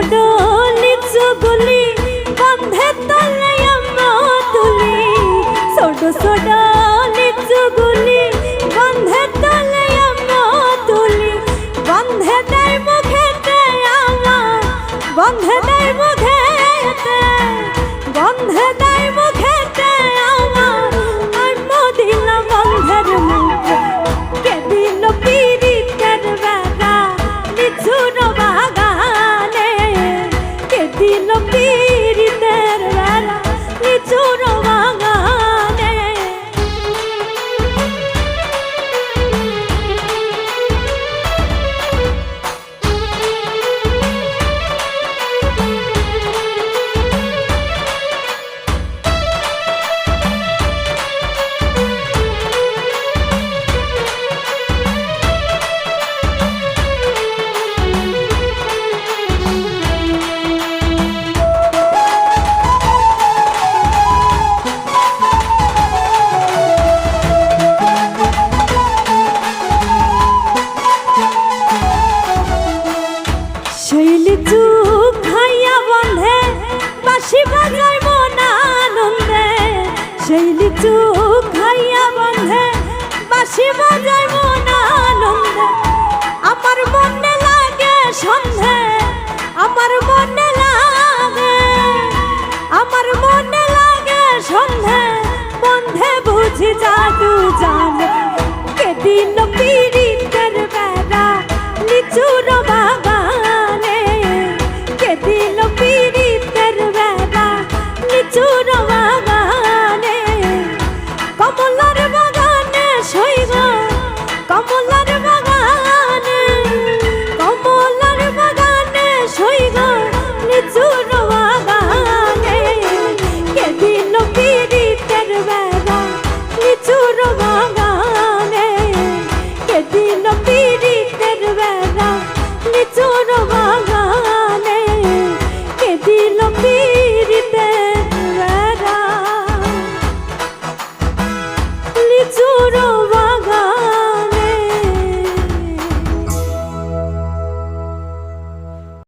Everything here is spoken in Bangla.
ছোডলির চুগুলি কান্ধে তলায় আম্মা তুলি ছোট ছোডলির চুগুলি কান্ধে তলায় আম্মা তুলি বন্ধে মুখে আমার বন্ধে তাই মুখে বন্ধে শিবাগ্রায় মন আনন্দে সেই লিচু